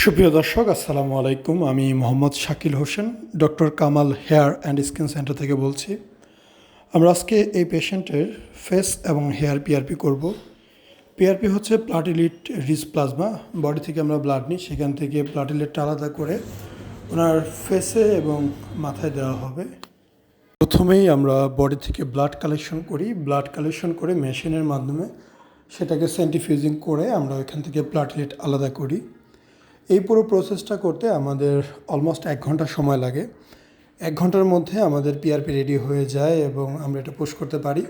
সুপ্রিয় দর্শক, আসসালামু আলাইকুম। আমি Mohammad Shakil Hossain, doctor Kamal hair and skin centre থেকে বলছি। আমরা আজকে এই পেশেন্টের ফেস এবং হেয়ার পিআরপি করব। পিআরপি হচ্ছে প্লাটিলিট রিচ প্লাজমা। বডি থেকে আমরা ব্লাড নিই, সেখান থেকে প্লাটিলিটটা আলাদা করে ওনার ফেসে এবং মাথায় দেওয়া হবে। প্রথমেই আমরা বডি থেকে ব্লাড কালেকশন করি। ব্লাড কালেকশন করে মেশিনের মাধ্যমে সেটাকে সেন্টিফিউজিং করে আমরা ওইখান থেকে প্লাটিলেট আলাদা করি। এই পুরো প্রসেসটা করতে আমাদের অলমোস্ট এক ঘণ্টা সময় লাগে। এক ঘণ্টার মধ্যে আমাদের পিআরপি রেডি হয়ে যায় এবং আমরা এটা পুশ করতে পারি।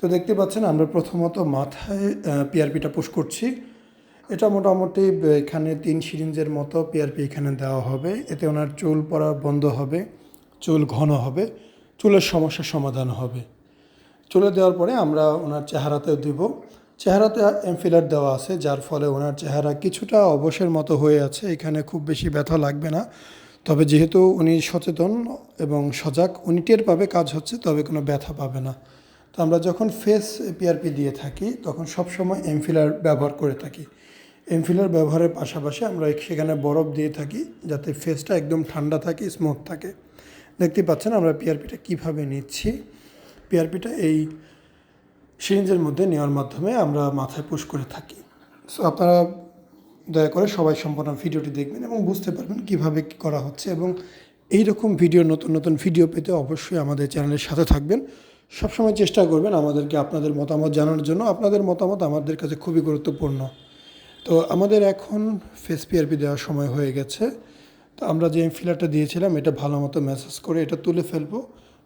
তো দেখতে পাচ্ছেন, আমরা প্রথমত মাথায় পিআরপিটা পুশ করছি। এটা মোটামুটি এখানে তিন সিরিঞ্জের মতো পিআরপি এখানে দেওয়া হবে। এতে ওনার চুল পড়া বন্ধ হবে, চুল ঘন হবে, চুলের সমস্যার সমাধান হবে। চুলে দেওয়ার পরে আমরা ওনার চেহারাতেও দিব। চেহারাতে এমফিলার দেওয়া আছে, যার ফলে ওনার চেহারা কিছুটা অবসের মতো হয়ে আছে, এখানে খুব বেশি ব্যথা লাগবে না। তবে যেহেতু উনি সচেতন এবং সজাগ, উনি টের পাবে কাজ হচ্ছে, তবে কোনো ব্যথা পাবে না। তো আমরা যখন ফেস পিআরপি দিয়ে থাকি, তখন সবসময় এমফিলার ব্যবহার করে থাকি। এমফিলার ব্যবহারের পাশাপাশি আমরা সেখানে বরফ দিয়ে থাকি, যাতে ফেসটা একদম ঠান্ডা থাকে স্মুথ থাকে। দেখতে পাচ্ছেন আমরা পিআরপিটা কীভাবে নিচ্ছি। পিআরপিটা এই সিরিঞ্জের মধ্যে নেওয়ার মাধ্যমে আমরা মাথায় পুশ করে থাকি। সো আপনারা দয়া করে সবাই সম্পূর্ণ ভিডিওটি দেখবেন এবং বুঝতে পারবেন কীভাবে কী করা হচ্ছে এবং এই রকম ভিডিও, নতুন নতুন ভিডিও পেতে অবশ্যই আমাদের চ্যানেলের সাথে থাকবেন। সবসময় চেষ্টা করবেন আমাদেরকে আপনাদের মতামত জানানোর জন্য। আপনাদের মতামত আমাদের কাছে খুবই গুরুত্বপূর্ণ। তো, আমাদের এখন ফেস পিআরপি দেওয়ার সময় হয়ে গেছে। তো, আমরা যে ফিলারটা দিয়েছিলাম, এটা ভালো মতো ম্যাসেজ করে এটা তুলে ফেলব।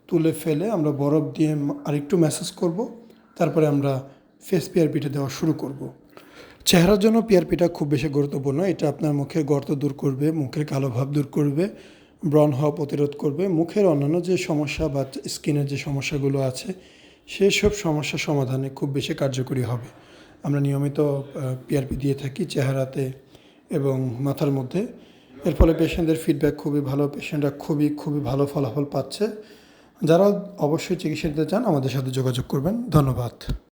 তুলে ফেলে আমরা বরফ দিয়ে আরেকটু ম্যাসেজ করব। তারপরে আমরা ফেস পিআরপিটা দেওয়া শুরু করব। চেহারার জন্য পিআরপিটা খুব বেশি গুরুত্বপূর্ণ। এটা আপনার মুখের গর্ত দূর করবে, মুখের কালো ভাব দূর করবে, ব্রণ হওয়া প্রতিরোধ করবে। মুখের অন্যান্য যে সমস্যা বা স্কিনের যে সমস্যাগুলো আছে, সেই সব সমস্যা সমাধানে খুব বেশি কার্যকরী হবে। আমরা নিয়মিত পিআরপি দিয়ে থাকি চেহারাতে এবং মাথার মধ্যে। এর ফলে পেশেন্টদের ফিডব্যাক খুবই ভালো পেশেন্টরা খুবই খুবই ভালো ফলাফল পাচ্ছে। যারা অবশ্যই চিকিৎসা দিতে চান আমাদের সাথে যোগাযোগ করবেন। ধন্যবাদ।